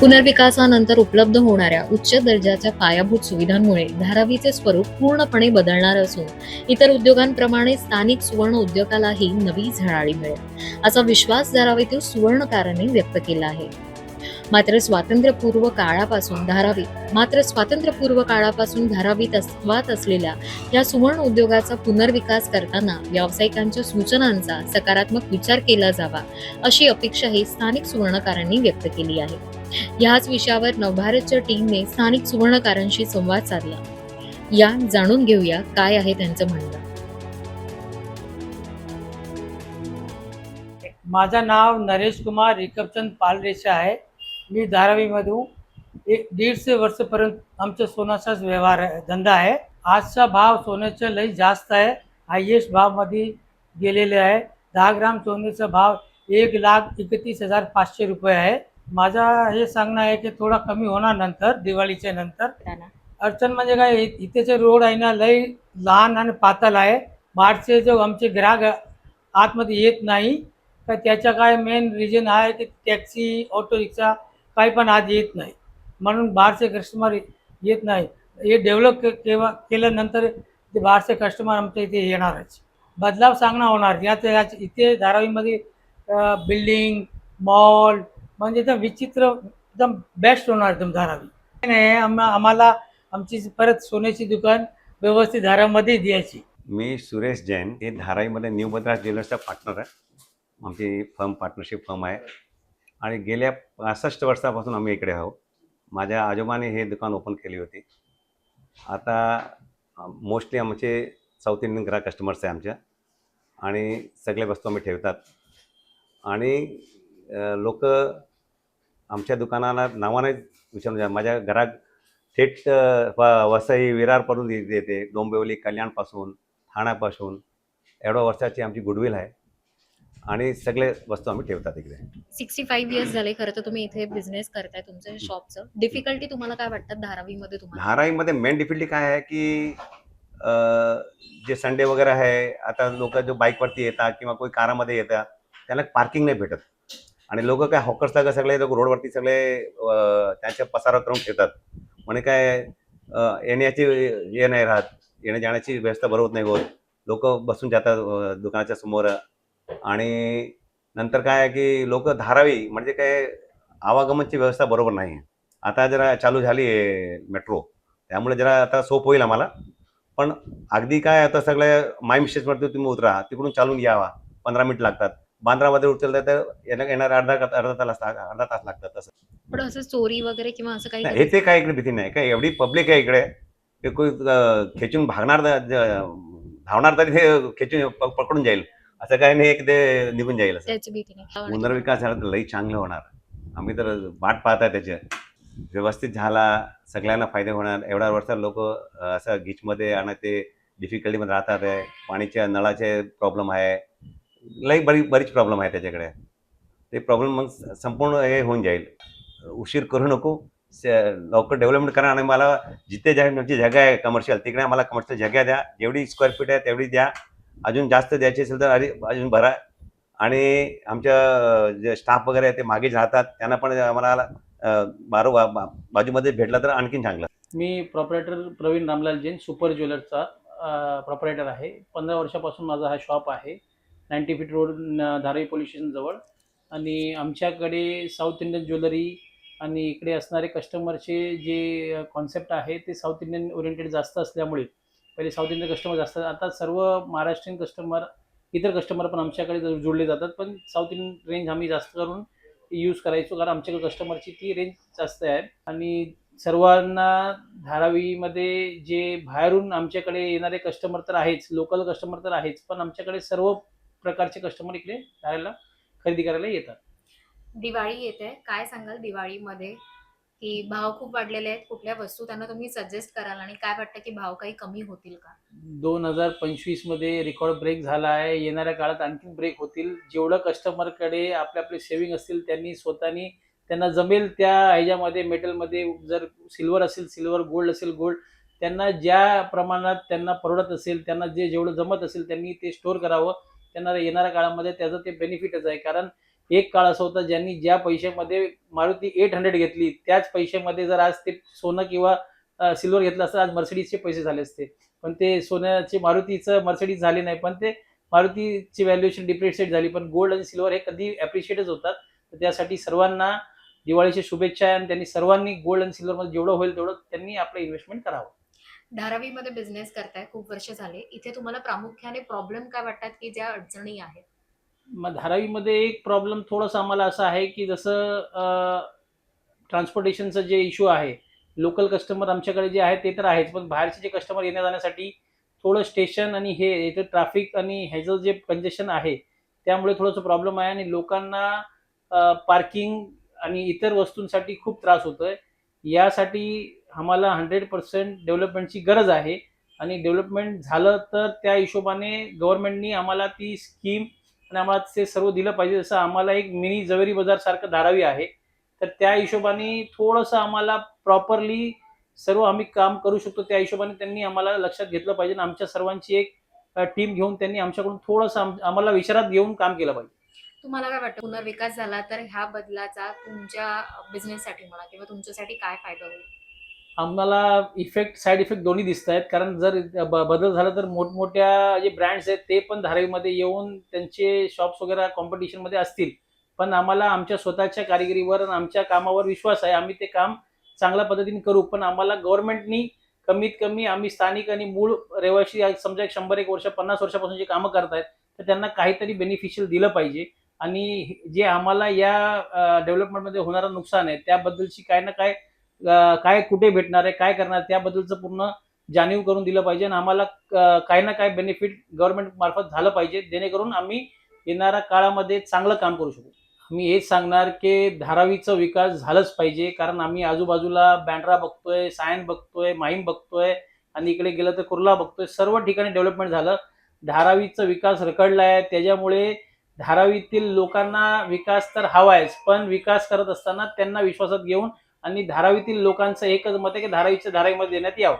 पुनर्विकासानंतर उपलब्ध होणाऱ्या उच्च दर्जाच्या पायाभूत सुविधांमुळे धारावीचे स्वरूप पूर्णपणे बदलणार असून इतर उद्योगांप्रमाणे स्थानिक सुवर्ण उद्योगालाही नवी झळाळी मिळेल असा विश्वास धारावीतील सुवर्णकारांनी व्यक्त केला आहे. मात्र स्वातंत्र्यपूर्व काळापासून धारावीत मात्र स्वातंत्र्यपूर्व काळापासून धारावीत अस्तित्वात असलेल्या या सुवर्ण उद्योगाचा पुनर्विकास करताना व्यावसायिकांच्या सूचनांचा सकारात्मक विचार केला जावा अशी अपेक्षाही स्थानिक सुवर्णकारांनी व्यक्त केली आहे. याच विषयावर नवभारतच्या टीमने स्थानिक सुवर्णकारांशी संवाद साधला. या जाणून घेऊया काय आहे त्यांचं म्हणणं. माझं नाव नरेश कुमार रिकपचंद पालरेशा आहे. मी धारावीमधून एक दीडशे वर्षपर्यंत आमचा सोन्याचाच व्यवहार धंदा आहे. आजचा भाव सोन्याचा लई जास्त आहे. हायएस्ट भावमध्ये गेलेले आहे. दहा ग्राम सोन्याचा भाव एक लाख एकतीस हजार पाचशे रुपये आहे. माझा हे सांगणं आहे की थोडा कमी होणार नंतर दिवाळीच्या नंतर. अडचण म्हणजे काय इ- इथेचे रोड आहे ना लई लहान आणि पातळ आहे. बाहेरचे जो आमचे ग्राहक आतमध्ये येत नाही तर त्याचं काय मेन रिझन आहे की टॅक्सी ऑटो रिक्षा काही पण आज येत नाही. म्हणून बाहेरचे कस्टमर येत नाही. हे डेव्हलप के केव्हा केल्यानंतर ते बाहेरचे कस्टमर आमच्या इथे येणारच. बदलाव सांगणं होणार. यात याच इथे धारावीमध्ये बिल्डिंग मॉल म्हणजे एकदम विचित्र एकदम बेस्ट होणार एकदम धारावी. नाही आम्हा आम्हाला आमची परत सोन्याची दुकान व्यवस्थित धारामध्ये द्यायची. मी सुरेश जैन हे धाराईमध्ये न्यू मद्रास ज्वेलर्सचा पार्टनर आहे. आमची फर्म पार्टनरशिप फर्म आहे. आणि गेल्या पासष्ट वर्षापासून आम्ही इकडे आहोत. माझ्या आजोबाने हे दुकान ओपन केली होती. आता मोस्टली आमचे साऊथ इंडियन ग्राहक कस्टमर्स आहे आमच्या. आणि सगळ्या वस्तू आम्ही ठेवतात. आणि लोक आमच्या दुकानाला नावाने विचारून माझ्या घरात थेट वसई विरारपासून येते डोंबिवली कल्याणपासून ठाण्यापासून. एवढ्या वर्षाची आमची गुडविल आहे. आणि सगळे वस्तू आम्ही ठेवतात इकडे. सिक्स्टी फाईव्ह इयर्स झाले. खरं तर तुम्ही इथे बिझनेस करताय तुमच्या शॉपचं डिफिकल्टी तुम्हाला काय वाटतात धारावीमध्ये तुम्हाला? धारावीमध्ये मेन डिफिकल्टी काय आहे की जे संडे वगैरे आहे आता लोक जो बाईकवरती येतात किंवा कोणी कारामध्ये येतात त्यांना पार्किंग नाही भेटत. आणि लोक काय हॉकर्सला का सगळे लोक रोडवरती सगळे अ, त्यांच्या पसारा करून ठेवतात म्हणे काय येण्याची हे नाही राहत. येण्या जाण्याची व्यवस्था बरोबर नाही होत. लोक बसून जातात दुकानाच्या समोर. आणि नंतर काय आहे की लोक धारावी म्हणजे काय आवागमनची व्यवस्था बरोबर नाही. आता जरा चालू झाली आहे मेट्रो. त्यामुळे जरा आता सोप होईल आम्हाला. पण अगदी काय आता सगळ्या माय मिस्टेसवरती तुम्ही उतरा तिकडून चालून यावा. पंधरा मिनिट लागतात. बांद्रामध्ये उतरलं तर येणार अर्धा अर्धा तास अर्धा तास लागतात तसं. पण असं चोरी वगैरे किंवा असं काही नाही हे ते काय इकडे भीती नाही. काय एवढी पब्लिक आहे इकडे खेचून भागणार धावणार तरी ते खेचून पकडून जाईल. असं काही नाही की ते निघून जाईल असं. त्याची भीती नाही. पुनर्विकास झाला तर लई चांगलं होणार. आम्ही तर वाट पाहत आहे त्याचे. व्यवस्थित झाला सगळ्यांना फायदे होणार. एवढ्या वर्षात लोक असं गीचमध्ये आणि ते डिफिकल्टीमध्ये राहतात आहे. पाणीच्या नळाचे प्रॉब्लेम आहे. लई बरी बरीच प्रॉब्लेम आहे त्याच्याकडे. ते प्रॉब्लेम मग संपूर्ण हे होऊन जाईल. उशीर करू नको. स- लवकर डेव्हलपमेंट करा आणि मला जिथे ज्या म्हणजे जागा आहे कमर्शियल तिकडे आम्हाला कमर्शियल जागा द्या. जेवढी स्क्वेअर फीट आहे तेवढी द्या. अजून जास्त द्यायची असेल तर अरे अजून भरा. आणि आमच्या जे स्टाफ वगैरे आहे ते मागेच राहतात. त्यांना पण आम्हाला बारो बा- बाजूमध्ये भेटला तर आणखीन चांगलं. मी प्रॉपरेटर प्रवीण रामलाल जैन सुपर ज्वेलर्सचा प्रॉपरेटर आहे. पंधरा वर्षापासून माझा हा शॉप आहे. Ninety feet road Dharavi police स्टेशनजवळ आणि आमच्याकडे साऊथ इंडियन ज्वेलरी आणि इकडे असणारे कस्टमरचे जे कॉन्सेप्ट आहे ते साऊथ इंडियन ओरिएंटेड जास्त असल्यामुळे पहिले साऊथ इंडियन कस्टमर जास्त आता सर्व महाराष्ट्रीयन कस्टमर इतर कस्टमर पण आमच्याकडे जोडले जातात पण साऊथ इंडियन रेंज आम्ही जास्त करून यूज करायचो कारण आमच्याकडे कस्टमरची ती रेंज जास्त आहे. आणि सर्वांना धारावीमध्ये जे बाहेरून आमच्याकडे येणारे कस्टमर तर आहेच लोकल कस्टमर तर आहेच पण आमच्याकडे सर्व प्रकारचे कस्टमर इकडे राहायला खरेदी करायला येतात. दिवाळी येते. काय सांगाल दिवाळीमध्ये? की भाव खूप वाढलेले आहेत. कुठल्या वस्तू त्यांना तुम्ही सजेस्ट कराल आणि काय वाटतं की भाव काही कमी होतील का? दोन हजार पंचवीसमध्ये रेकॉर्ड ब्रेक झाला आहे. येणाऱ्या काळात आणखीन ब्रेक होतील. जेवढं कस्टमरकडे आपले आपले सेविंग असतील त्यांनी स्वतःनी त्यांना जमेल त्या ह्याच्यामध्ये मेटलमध्ये जर सिल्वर असेल सिल्वर गोल्ड असेल गोल्ड त्यांना ज्या प्रमाणात त्यांना परवडत असेल त्यांना जे जेवढं जमत असेल त्यांनी ते स्टोअर करावं. त्यांना येणाऱ्या काळामध्ये त्याचं ते बेनिफिटच आहे. कारण एक काळ असं होता ज्यांनी ज्या पैशामध्ये मारुती एट हंड्रेड घेतली त्याच पैशामध्ये जर आज ते सोनं किंवा सिल्वर घेतलं असतं आज मर्सिडीजचे पैसे झाले असते. पण ते सोन्याचे मारुतीचं मर्सिडीज झाले नाही पण ते मारुतीची व्हॅल्युएशन डिप्रिशिएट झाली. पण गोल्ड आणि सिल्वर हे कधी ॲप्रिशिएटच होतात. तर त्यासाठी सर्वांना दिवाळीच्या शुभेच्छा आहे आणि त्यांनी सर्वांनी गोल्ड आणि सिल्वरमध्ये जेवढं होईल तेवढं त्यांनी आपलं इन्व्हेस्टमेंट करावं. धारावीमध्ये बिझनेस करताय खूप वर्ष झाले. इथे तुम्हाला प्रामुख्याने प्रॉब्लेम काय वाटतात की ज्या अडचणी आहेत? मग धारावीमध्ये एक प्रॉब्लेम थोडंसं आम्हाला असं आहे की जसं ट्रान्सपोर्टेशनचं जे इश्यू आहे लोकल कस्टमर आमच्याकडे जे आहे ते तर आहेच पण बाहेरचे जे कस्टमर येण्या जाण्यासाठी थोडं स्टेशन आणि हे इथे ट्रॅफिक आणि ह्याचं जे कंजेशन आहे त्यामुळे थोडंसं प्रॉब्लेम आहे आणि लोकांना पार्किंग आणि इतर वस्तूंसाठी खूप त्रास होतोय. यासाठी आम्हाला हंड्रेड पर्सेंट डेव्हलपमेंटची गरज आहे. आणि डेव्हलपमेंट झालं तर त्या हिशोबाने गव्हर्नमेंटनी आम्हाला ती स्कीम आणि आम्हाला ते सर्व दिलं पाहिजे. जसं आम्हाला एक मिनी जवेरी बाजारसारखं धारावी आहे. तर त्या हिशोबाने थोडंसं आम्हाला प्रॉपरली सर्व आम्ही काम करू शकतो. त्या हिशोबाने त्यांनी आम्हाला लक्षात घेतलं पाहिजे. आणि आमच्या सर्वांची एक टीम घेऊन त्यांनी आमच्याकडून थोडंसं आम्हाला विचारात घेऊन काम केलं पाहिजे. तुम्हाला काय वाटतं? पुनर्विकास झाला तर ह्या बदलाचा तुमच्या बिझनेससाठी म्हणा किंवा तुमच्यासाठी काय फायदा होईल? आम्हाला इफेक्ट साईड इफेक्ट दोन्ही दिसत आहेत. कारण जर ब- बदल झाला तर मोठमोठ्या जे ब्रँड्स आहेत ते पण धारावीमध्ये येऊन त्यांचे शॉप्स वगैरे कॉम्पिटिशनमध्ये असतील. पण आम्हाला आमच्या स्वतःच्या कारिगिरीवर आणि आमच्या कामावर विश्वास आहे. आम्ही ते काम चांगल्या पद्धतीने करू. पण आम्हाला गव्हर्नमेंटनी कमीत कमी आम्ही स्थानिक आणि मूळ रहिवासी समजा एक शंभर एक वर्ष पन्नास वर्षापासून जे कामं करतायत तर त्यांना काहीतरी बेनिफिशियल दिलं पाहिजे. आणि जे आम्हाला या डेव्हलपमेंटमध्ये होणारं नुकसान आहे त्याबद्दलची काय ना काय काय कुठे भेटणार आहे काय करणार त्याबद्दलचं पूर्ण जाणीव करून दिलं पाहिजे आणि आम्हाला अं, काही ना काय बेनिफिट गव्हर्नमेंट मार्फत झालं पाहिजे जेणेकरून आम्ही येणाऱ्या काळामध्ये चांगलं काम करू शकू. मी हेच सांगणार की धारावीचा विकास झालाच पाहिजे कारण आम्ही आजूबाजूला बँड्रा बघतोय सायन बघतोय माहीम बघतोय आणि इकडे गेलं तर कुर्ला बघतोय सर्व ठिकाणी डेव्हलपमेंट झालं. धारावीचा विकास रखडला आहे त्याच्यामुळे धारावीतील लोकांना विकास तर हवा आहेच पण विकास करत असताना त्यांना विश्वासात घेऊन आणि धारावीतील लोकांचं एकच मत आहे की धारावीच्या धारावीमध्ये देण्यात यावं.